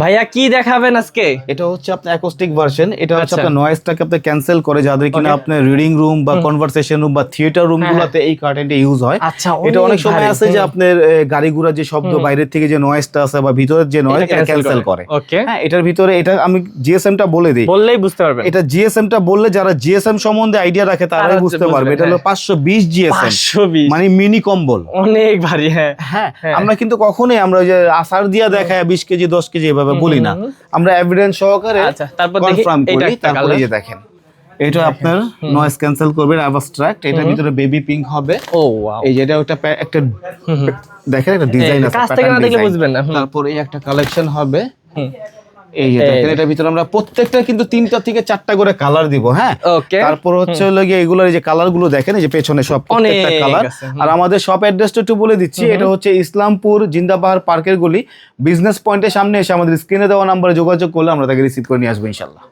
ভাইয়া কি দেখাবেন আজকে? এটা হচ্ছে আপনার অ্যাকোস্টিক ভার্সন এটা হচ্ছে আচ্ছা। আপনার নয়েজটাকে আপনি ক্যান্সেল করে যাদের কিনা. আপনার রিডিং রুম বা কনভারসেশন রুম বা থিয়েটার রুম হ্যাঁ, গুলোতে এই কার্টেনটা ইউজ হয়। আচ্ছা এটা অনেক সময় আছে যে। আপনার গাড়ি ঘোড়ার যে শব্দ বাইরের থেকে যে নয়েজটা আছে বা ভিতরের যে নয়েজ এটা ক্যান্সেল করে। হ্যাঁ এটার ভিতরে এটা আমি জিএসএম টা বলে দিই। বললেই বুঝতে পারবেন। এটা জিএসএম টা বললে যারা জিএসএম সম্বন্ধে আইডিয়া রাখে তারা তারাই বুঝতে পারবে। এটা হলো হ্যাঁ। পাঁচশো বিশ জিএসএম মানে মিনি কম্বল। অনেক ভারী হ্যাঁ। হ্যাঁ হ্যাঁ। আমরা কিন্তু কখনোই আমরা ওই যে আসার দিয়া দেখায় বিশ কেজি দশ কেজি এভাবে বলি না। আমরা এভিডেন্স সহকারে আচ্ছা, তারপর কনফার্ম এটা করি তারপরে যে দেখেন এটা আপনার নয়েজ ক্যান্সেল করবেন অ্যাবস্ট্রাক্ট এটার ভিতরে বেবি পিঙ্ক হবে। ও ওয়াও এই যেটা একটা একটা দেখেন একটা ডিজাইন আছে কাছ থেকে না দেখলে বুঝবেন না, তারপর এই একটা কালেকশন হবে। এই যে এই দেখেন এটার ভিতরে আমরা প্রত্যেকটা কিন্তু তিনটা থেকে চারটা করে কালার দিব হ্যাঁ? ওকে তারপর হচ্ছে হলো গিয়ে এগুলোর যে কালারগুলো দেখেন এই যে পেছনে সব প্রত্যেকটা কালার আর আমাদের শপ অ্যাড্রেসটা একটু বলে দিচ্ছি এটা হচ্ছে ইসলামপুর জিন্দাবাহার পার্কের গলি। বিজনেস পয়েন্টের সামনে এসে আমাদের স্ক্রিনে দেওয়া নাম্বারে যোগাযোগ করলে আমরা তাকে রিসিভ করে নিয়ে আসব ইনশাল্লাহ